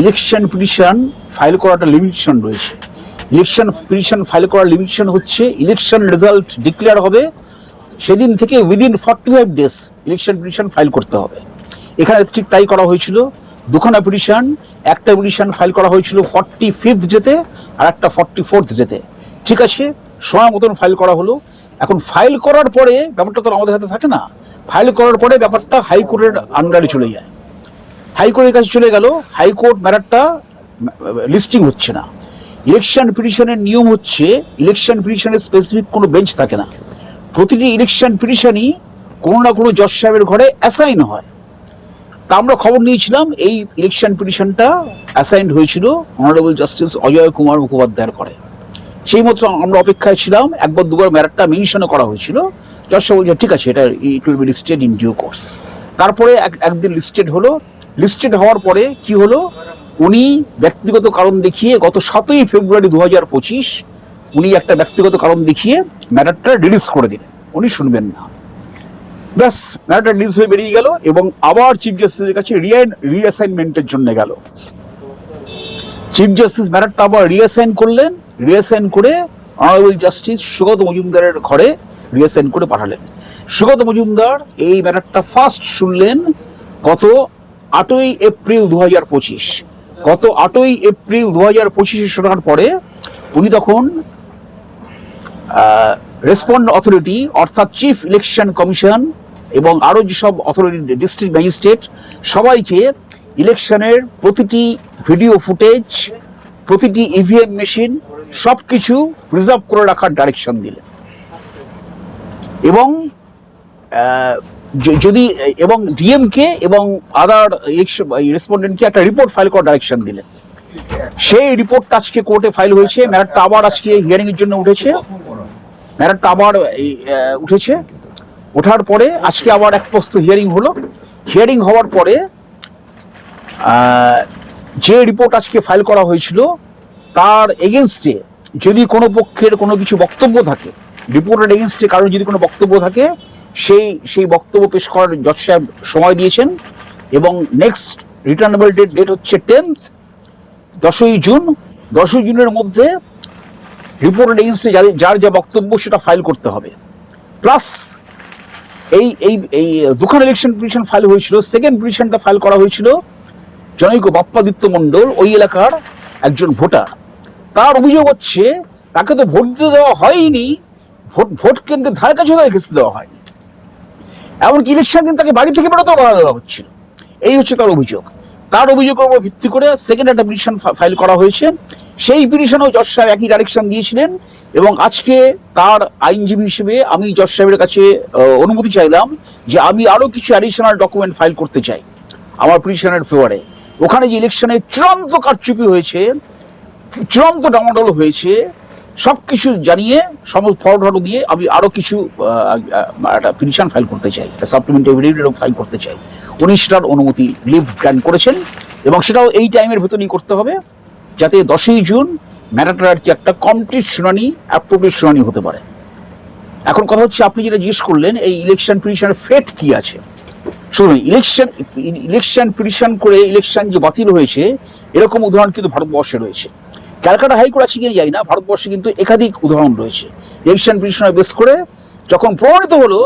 Election petition file করাটা limitation রয়েছে। Election petition file করার লিমিটেশন হচ্ছে ইলেকশন রেজাল্ট ডিক্লেয়ার হবে, সেদিন থেকে within forty five days election petition file করতে হবে। এখানে ঠিক তাই করা হয়েছিল। দুখানা পিটিশন একটা পিটিশন ফাইল করা হয়েছিল ফর্টি ফিফথ যেতে আর একটা ফর্টি ফোর্থ যেতে ঠিক আছে, সময় মতন ফাইল করা হলো। এখন ফাইল করার পরে ব্যাপারটা তো আমাদের হাতে থাকে না। ফাইল করার পরে ব্যাপারটা হাইকোর্টের আন্ডারে চলে যায়। হাইকোর্টের কাছে চলে গেল, হাইকোর্ট ম্যাটারটা লিস্টিং হচ্ছে না। ইলেকশন পিটিশনের নিয়ম হচ্ছে ইলেকশন পিটিশনের স্পেসিফিক কোনো বেঞ্চ থাকে না। প্রতিটি ইলেকশন পিটিশনই কোনো না কোনো জজ সাহেবের ঘরে অ্যাসাইন হয়। তা আমরা খবর নিয়েছিলাম, এই ইলেকশন পিটিশনটা অ্যাসাইন্ড হয়েছিল অনারেবল জাস্টিস অজয় কুমার মুখোপাধ্যায়ের ঘরে। সেই মতো আমরা অপেক্ষায় ছিলাম, একবার দুবার ম্যাটারটা মেনশনও করা হয়েছিল। জজ সাহেব ঠিক আছে, এটা it will be listed in due course তারপরে এক- একদিন লিস্টেড হলো লিস্টেড হওয়ার পরে কি হলো? উনি ব্যক্তিগত কারণ দেখিয়ে গত সাতই ফেব্রুয়ারি দু হাজার পঁচিশ উনি একটা ব্যক্তিগত কারণ দেখিয়ে ম্যাটারটা রিলিজ করে দিলেন। উনি শুনবেন না। ব্যাস, ম্যাটারটা রিলিজ হয়ে বেরিয়ে গেল এবং আবার চিফ জাস্টিসের কাছে রিয়াইন রিঅ্যাসাইনমেন্টের জন্য গেল। চিফ জাস্টিস ম্যাটারটা আবার রিঅ্যাসাইন করলেন রিঅ্যাসাইন করে অনারেবল জাস্টিস সুগত মজুমদারের ঘরে রিঅ্যাসাইন করে পাঠালেন। সুগত মজুমদার এই ম্যাটারটা ফার্স্ট শুনলেন গত আটই এপ্রিল দু হাজার পঁচিশ। গত আটই এপ্রিল দু হাজার পঁচিশে শোনার পরে উনি তখন রেসপন্ড অথরিটি অর্থাৎ চিফ ইলেকশন কমিশন এবং আরও যেসব অথরিটি ডিস্ট্রিক্ট ম্যাজিস্ট্রেট সবাইকে ইলেকশনের প্রতিটি ভিডিও ফুটেজ প্রতিটি ইভিএম মেশিন সব কিছু প্রিজার্ভ করে রাখার ডাইরেকশন দিলেন। এবং যদি, এবং ডিএমকে এবং আদার রেসপন্ডেন্টকে একটা রিপোর্ট ফাইল করার ডাইরেকশন দিলেন সেই রিপোর্টটা আজকে কোর্টে ফাইল হয়েছে ম্যাটারটা আবার আজকে হিয়ারিং এর জন্য উঠেছে। ম্যাটারটা আবার উঠেছে। ওঠার পরে আজকে আবার এক প্রস্ত হিয়ারিং হলো। হিয়ারিং হওয়ার পরে যে রিপোর্ট আজকে ফাইল করা হয়েছিল, তার এগেনস্টে যদি কোনো পক্ষের কোনো কিছু বক্তব্য থাকে রিপোর্টের এগেনস্টে কারোর যদি কোনো বক্তব্য থাকে সেই সেই বক্তব্য পেশ করার জজ সময় দিয়েছেন এবং নেক্সট রিটার্নেবল ডেট ডেট হচ্ছে টেন্থ দশই জুন। দশই জুনের মধ্যে রিপোর্ট এগেনস্টে যাদের, যার যা বক্তব্য সেটা ফাইল করতে হবে। প্লাস এই এই এই দুখান ইলেকশন পিটিশন ফাইল হয়েছিল। সেকেন্ড পিটিশনটা ফাইল করা হয়েছিল জনৈক বাপ্পাদিত্য মণ্ডল, ওই এলাকার একজন ভোটার। তার অভিযোগ হচ্ছে, তাকে তো ভোট দিতে দেওয়া হয়নি, ভোট ভোট কেন্দ্রের ধারে কাছে দেওয়া হয়নি। এমনকি ইলেকশন দিন তাকে বাড়ি থেকে বেরোতেও বাধা দেওয়া হচ্ছিল। এই হচ্ছে তার অভিযোগ। তার অভিযোগের উপর ভিত্তি করে সেকেন্ড একটা পিটিশন ফাইল করা হয়েছে। সেই পিটিশনেও জজ সাহেব একই ডাইরেকশন দিয়েছিলেন এবং আজকে তার আইনজীবী হিসেবে আমি জজ সাহেবের কাছে অনুমতি চাইলাম যে আমি আরও কিছু অ্যাডিশনাল ডকুমেন্ট ফাইল করতে চাই আমার পিটিশনের ফেভারে ওখানে যে ইলেকশনে চূড়ান্ত কারচুপি হয়েছে, চূড়ান্ত ডামাডোল হয়েছে সব কিছু জানিয়ে সমস্ত ফটো দিয়ে আমি আরও কিছু একটা পিটিশন ফাইল করতে চাই সাপ্লিমেন্ট এভিডেন্ট ফাইল করতে চাই। উনিশটার অনুমতি লিভ গ্র্যান্ট করেছেন এবং সেটাও এই টাইমের ভেতরেই করতে হবে, যাতে দশই জুন ম্যাটারটার কি একটা কমপ্লিট শুনানি অ্যাপ্রোপ্রিয়েট শুনানি হতে পারে। এখন কথা হচ্ছে, আপনি যেটা জিজ্ঞেস করলেন, এই ইলেকশন পিটিশনের ফেট কি আছে? শুনুন ইলেকশন ইলেকশন পিটিশন করে ইলেকশন যে বাতিল হয়েছে, এরকম উদাহরণ কিন্তু ভারতবর্ষে রয়েছে। ক্যালকাটা হাইকোর্ট আছে কিনা যাই না, ভারতবর্ষে কিন্তু একাধিক উদাহরণ রয়েছে। ইলেকশন পিটিশনে বেস করে যখন প্রমাণিত হলো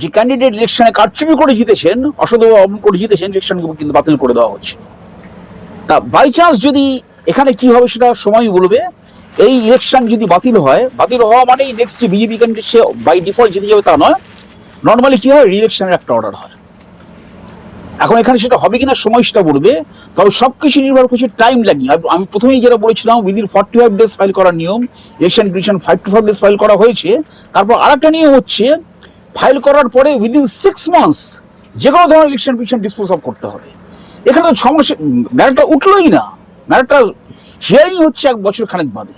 যে ক্যান্ডিডেট ইলেকশনে কারচুপি করে জিতেছেন অসদ অবলম্বন করে জিতেছেন ইলেকশন কিন্তু বাতিল করে দেওয়া হয়েছে। তা বাই চান্স যদি এখানে কি হবে সেটা সময় বলবে। এই ইলেকশন যদি বাতিল হয়, বাতিল হওয়া মানেই নেক্সট যে বিজেপি ক্যান্ডিডেট সে বাই ডিফল্ট জিতে যাবে তা নয়। নর্মালি কি হয়? রিইলেকশনের একটা অর্ডার হয়। এখন এখানে সেটা হবে কিনা সময় সেটা বলবে, তবে সব কিছু নির্ভর করছে টাইম লাগিং আমি প্রথমেই যেটা বলেছিলাম within forty five days file করার নিয়ম election petition five two five days file করা হয়েছে। তারপর আরেকটা নিয়ম হচ্ছে ফাইল করার পরে উইদিন সিক্স মান্থস যে কোনো ধরনের ইলেকশন পিটিশন ডিসপোজ অফ করতে হবে। এখানে তো ছ মাসে উঠলোই না। ম্যাটারটা হিয়ারিং হচ্ছে এক বছর খানেক বাদে।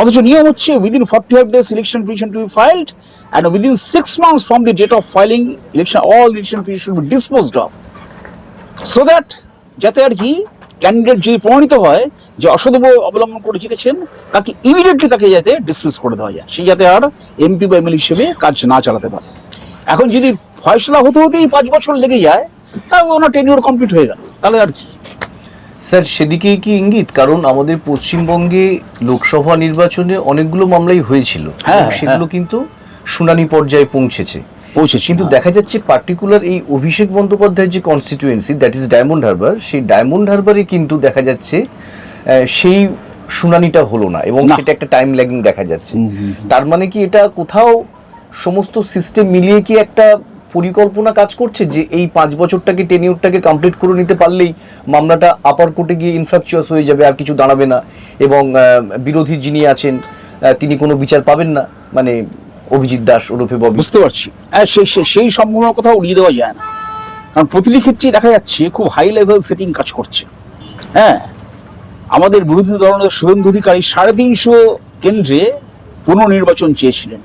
অথচ নিয়ম হচ্ছে within forty five days election petition to be filed and within six months from the date of filing election all election petition be disposed of so that যাতে আর কি ক্যান্ডিডেট যদি প্রমাণিত হয়, যে অসদব অবলম্বন করে জিতেছেন, তাকে ইমিডিয়েটলি তাকে যাতে ডিসমিস করে দেওয়া যায়। সে যাতে আর এমপি বা এমএলএ হিসেবে কাজ না চালাতে পারে। এখন যদি ফয়সলা হতে হতেই পাঁচ বছর লেগে যায়, তাহলে ওনার টেনিওর কমপ্লিট হয়ে গেল। তাহলে আর কি? স্যার সেদিকেই কি ইঙ্গিত? কারণ আমাদের পশ্চিমবঙ্গে লোকসভা নির্বাচনে অনেকগুলো মামলাই হয়েছিল। হ্যাঁ, সেগুলো কিন্তু শুনানি পর্যায়ে পৌঁছেছে। পৌঁছেছে, কিন্তু হ্যাঁ। দেখা যাচ্ছে পার্টিকুলার এই অভিষেক বন্দ্যোপাধ্যায়ের যে constituency that is Diamond Harbour সেই ডায়মন্ড হারবারে কিন্তু দেখা যাচ্ছে সেই শুনানিটা হলো না এবং। সেটা একটা টাইম ল্যাগিং দেখা যাচ্ছে। তার মানে কি এটা কোথাও সমস্ত সিস্টেম মিলিয়ে কি একটা পরিকল্পনা কাজ করছে যে এই পাঁচ বছরটাকে টেনিউরটাকে কমপ্লিট করে নিতে পারলেই মামলাটা আপার কোর্টে গিয়ে ইনফ্রাকচুয়াস হয়ে যাবে, আর কিছু দাঁড়াবে না। এবং বিরোধী যিনি আছেন তিনি কোনো বিচার পাবেন না। মানে অভিজিৎ দাস ওরফে ববি। বুঝতে পারছি। হ্যাঁ সেই সেই- সম্ভাবনার কথা উড়িয়ে দেওয়া যায় না। কারণ প্রতিটি ক্ষেত্রেই দেখা যাচ্ছে খুব হাই লেভেল সেটিং কাজ করছে। হ্যাঁ আমাদের বিরোধী দলের শুভেন্দু অধিকারী সাড়ে তিনশো কেন্দ্রে পুনর্নির্বাচন চেয়েছিলেন।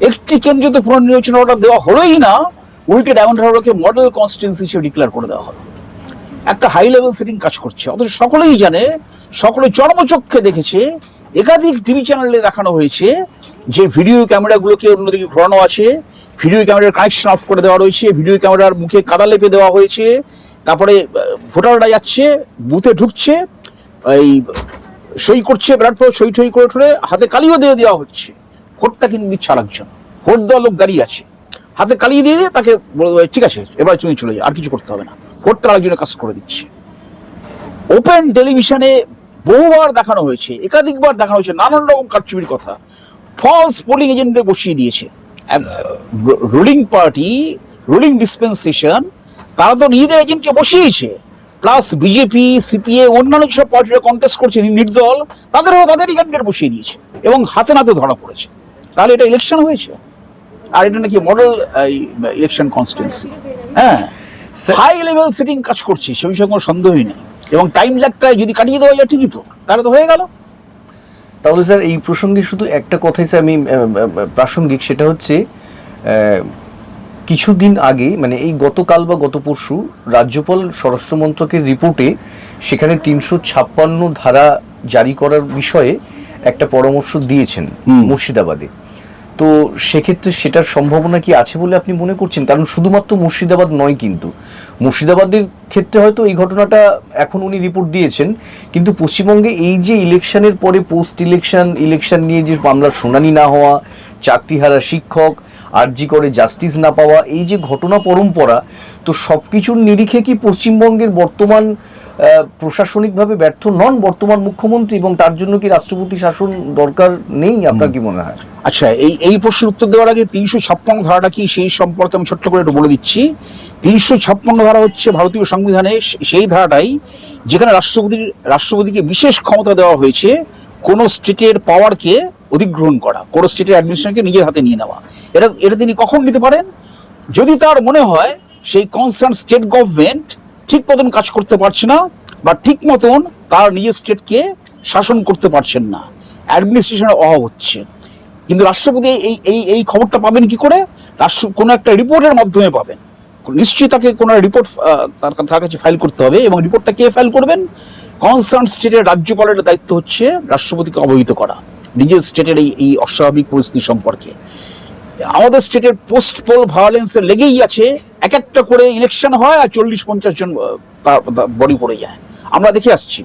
একটি কেন্দ্রে তো পুনর্নির্বাচন অর্ডার দেওয়া হলোই না উল্টে ডায়মন্ড হারবারকে মডেল কনস্টিটিউন্সি হিসেবে ডিক্লেয়ার করে দেওয়া হলো। একটা হাই লেভেল সেটিং কাজ করছে। অথচ সকলেই জানে, সকলে চর্মচক্ষে দেখেছে, একাধিক টিভি চ্যানেলে দেখানো হয়েছে যে ভিডিও ক্যামেরাগুলোকে অন্যদিকে ঘোরানো আছে ভিডিও ক্যামেরার কানেকশন অফ করে দেওয়া রয়েছে ভিডিও ক্যামেরার মুখে কাদা লেপে দেওয়া হয়েছে, তারপরে ভোটাররা যাচ্ছে বুথে ঢুকছে, এই, সই করছে ব্যালট পেপার সই টই করে ঠরে হাতে কালিও দিয়ে দেওয়া হচ্ছে। ভোটটা কিন্তু দিচ্ছে আরেকজন। ভোট দেওয়া লোক দাঁড়িয়ে আছে। হাতে কালিয়ে দিয়ে তাকে বলে ঠিক আছে, এবার তুমি চলে যাও, আর কিছু করতে হবে না। ভোটটা আরেকজনের কাজ করে দিচ্ছে। ওপেন টেলিভিশনে বহুবার দেখানো হয়েছে, একাধিকবার দেখানো হয়েছে, নানান রকম কারচুপির কথা। ফলস পোলিং এজেন্টদের বসিয়ে দিয়েছে। রুলিং পার্টি রুলিং ডিসপেন্সেশন তারা তো নিজেদের এজেন্টকে বসিয়েছে। প্লাস বিজেপি সিপিএ অন্যান্য যেসব পার্টিরা কন্টেস্ট করছে নির্দল, তাদেরও তাদের ক্যান্ডিডেট বসিয়ে দিয়েছে। এবং হাতে নাতে ধরা পড়েছে। তাহলে এটা ইলেকশন হয়েছে? আর এটা নাকি মডেল ইলেকশন কনস্টিটুয়েন্সি হ্যাঁ? হাই লেভেল সেটিং কাজ করছে সেই বিষয়ে কোনো সন্দেহই নেই। এবং টাইম ল্যাগটা যদি কাটিয়ে দেওয়া যায় ঠিকই তো। তাহলে তো হয়ে গেল। তাহলে স্যার এই প্রসঙ্গে শুধু একটা কথাই স্যার আমি প্রাসঙ্গিক সেটা হচ্ছে কিছুদিন আগে মানে এই গতকাল বা গত পরশু রাজ্যপাল স্বরাষ্ট্র মন্ত্রকের রিপোর্টে সেখানে তিনশো ছাপ্পান্ন ধারা জারি করার বিষয়ে একটা পরামর্শ দিয়েছেন মুর্শিদাবাদে। তো সেক্ষেত্রে সেটার সম্ভাবনা কি আছে বলে আপনি মনে করছেন? কারণ শুধুমাত্র মুর্শিদাবাদ নয় কিন্তু। মুর্শিদাবাদের ক্ষেত্রে হয়তো এই ঘটনাটা এখন উনি রিপোর্ট দিয়েছেন, কিন্তু পশ্চিমবঙ্গে এই যে ইলেকশনের পরে পোস্ট ইলেকশন ইলেকশন নিয়ে যে মামলার শুনানি না হওয়া, চাকরিহারা শিক্ষক, আরজি করে জাস্টিস না পাওয়া, এই যে ঘটনা পরম্পরা, তো সব কিছুর নিরিখে কি পশ্চিমবঙ্গের বর্তমান প্রশাসনিকভাবে ব্যর্থ নন বর্তমান মুখ্যমন্ত্রী এবং তার জন্য কি রাষ্ট্রপতি শাসন দরকার নেই, আপনার কি মনে হয়? আচ্ছা এই এই প্রশ্নের উত্তর দেওয়ার আগে তিনশো ছাপ্পান্ন ধারাটা কি সেই সম্পর্কে আমি ছোট্ট করে একটু বলে দিচ্ছি। তিনশো ছাপ্পান্ন ধারা হচ্ছে ভারতীয় সংবিধানে সেই ধারাটাই যেখানে রাষ্ট্রপতির, রাষ্ট্রপতিকে বিশেষ ক্ষমতা দেওয়া হয়েছে কোন স্টেটের পাওয়ারকে অধিগ্রহণ করা, কোনো স্টেটের অ্যাডমিনিস্ট্রেশনকে নিজের হাতে নিয়ে নেওয়া। এটা এটা তিনি কখন নিতে পারেন? যদি তার মনে হয়, সেই কনসার্ন স্টেট গভর্নমেন্ট ঠিক মতন কাজ করতে পারছে না বা ঠিক মতন তার নিজের স্টেটকে শাসন করতে পারছেন না। অ্যাডমিনিস্ট্রেশনের অভাব হচ্ছে। কিন্তু রাষ্ট্রপতি এই এই এই খবরটা পাবেন কি করে? রাষ্ট্র, কোনো একটা রিপোর্টের মাধ্যমে পাবেন। নিশ্চয়ই তাকে কোনো রিপোর্ট তার কাছে ফাইল করতে হবে এবং রিপোর্টটা কে ফাইল করবেন? কনসার্ন স্টেটের রাজ্যপালের দায়িত্ব হচ্ছে রাষ্ট্রপতিকে অবহিত করা, নিজের স্টেটের এই এই অস্বাভাবিক পরিস্থিতি সম্পর্কে। আমাদের স্টেটের পোস্ট পোল ভায়োলেন্সে লেগেই আছে। এক একটা করে ইলেকশন হয় আর চল্লিশ পঞ্চাশ জন বডি পড়ে যায়। আমরা দেখে আসছি।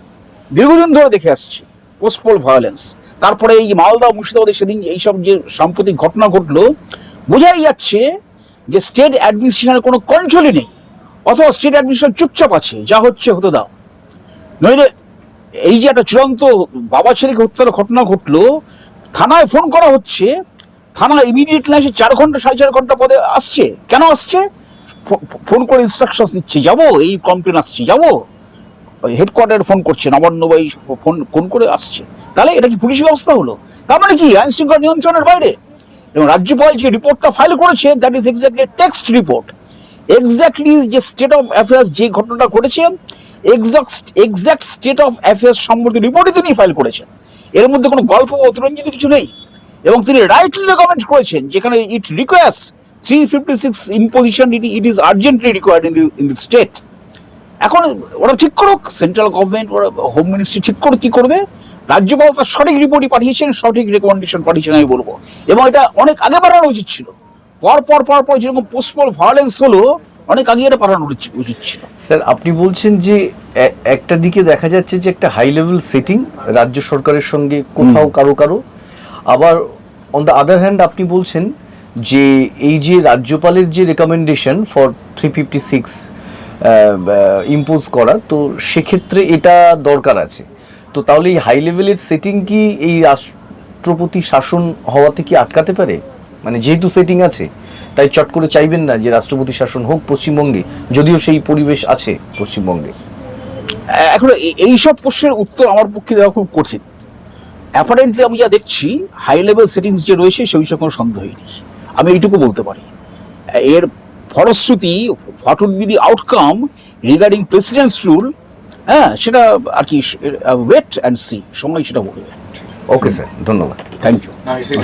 দীর্ঘদিন ধরে দেখে আসছি পোস্ট পোল ভায়োলেন্স। তারপরে এই মালদা, মুর্শিদাবাদে সেদিন এইসব যে সাম্প্রতিক ঘটনা ঘটলো, বোঝাই যাচ্ছে যে স্টেট অ্যাডমিনিস্ট্রেশনের কোনো কন্ট্রোলই নেই। অথবা স্টেট অ্যাডমিনিস্ট্রেশন চুপচাপ আছে, যা হচ্ছে হতে দাও। নইলে এই যে একটা চূড়ান্ত বাবা ছেলেকে হত্যার ঘটনা ঘটলো, থানায় ফোন করা হচ্ছে থানা ইমিডিয়েটলি এসে চার ঘণ্টা, সাড়ে চার ঘণ্টা পদে আসছে। কেন আসছে? ফোন করে ইনস্ট্রাকশন দিচ্ছে, যাব, এই কমপ্লেন আসছে, যাব। হেডকোয়ার্টারে ফোন করছে, নবান্ন বা ফোন ফোন করে আসছে। তাহলে এটা কি পুলিশ ব্যবস্থা হলো? তার মানে কি? আইন শৃঙ্খলা নিয়ন্ত্রণের বাইরে। এবং রাজ্যপাল যে রিপোর্টটা ফাইল করেছে that is exactly text report exactly যে স্টেট অফ অ্যাফেয়ার্স যে ঘটনাটা ঘটেছে exact exact state of affairs সম্বন্ধে রিপোর্টই তিনি ফাইল করেছেন। এর মধ্যে কোনো গল্প অতিরঞ্জিত কিছু নেই। এবং তিনি রাইটলি রেকমেন্ড করেছেন যেখানে it requires three fifty six imposition it it is urgently required in the in the state এখন ওরা ঠিক করুক সেন্ট্রাল গভর্নমেন্ট ওরা হোম মিনিস্ট্রি ঠিক করুক কি করবে? রাজ্যপাল তার সঠিক রিপোর্টই পাঠিয়েছেন সঠিক রেকমেন্ডেশন পাঠিয়েছেন আমি বলব। এবং এটা অনেক আগে বাড়ানো উচিত ছিল। পর পর পর পর যেরকম পোস্টপল ভায়োলেন্স হলো অনেক আগে এটা পাঠানো উচিত উচিত ছিল। স্যার আপনি বলছেন যে একটা দিকে দেখা যাচ্ছে যে একটা হাই লেভেল সেটিং রাজ্য সরকারের সঙ্গে কোথাও কারও কারও। আবার অন দ্য আদার হ্যান্ড আপনি বলছেন যে এই যে রাজ্যপালের যে recommendation for three fifty six impose করা, তো সেক্ষেত্রে এটা দরকার আছে। তো তাহলে এই হাই লেভেলের সেটিং কি এই রাষ্ট্রপতি শাসন হওয়াতে কি আটকাতে পারে? মানে যেহেতু সেটিং আছে, তাই চট করে চাইবেন না যে রাষ্ট্রপতি শাসন হোক পশ্চিমবঙ্গে, যদিও সেই পরিবেশ আছে পশ্চিমবঙ্গে। এখন এই- এইসব প্রশ্নের উত্তর আমার পক্ষে দেওয়া খুব কঠিন। অ্যাপারেন্টলি আমি যা দেখছি হাই লেভেল সেটিংস যে রয়েছে সেই বিষয়ে কোনো সন্দেহই নেই। আমি এইটুকু বলতে পারি। এর ফলশ্রুতি what would be the outcome regarding president's rule হ্যাঁ সেটা আর কি ওয়েট অ্যান্ড সি সময় সেটা বলবে ওকে স্যার ধন্যবাদ। Thank you see,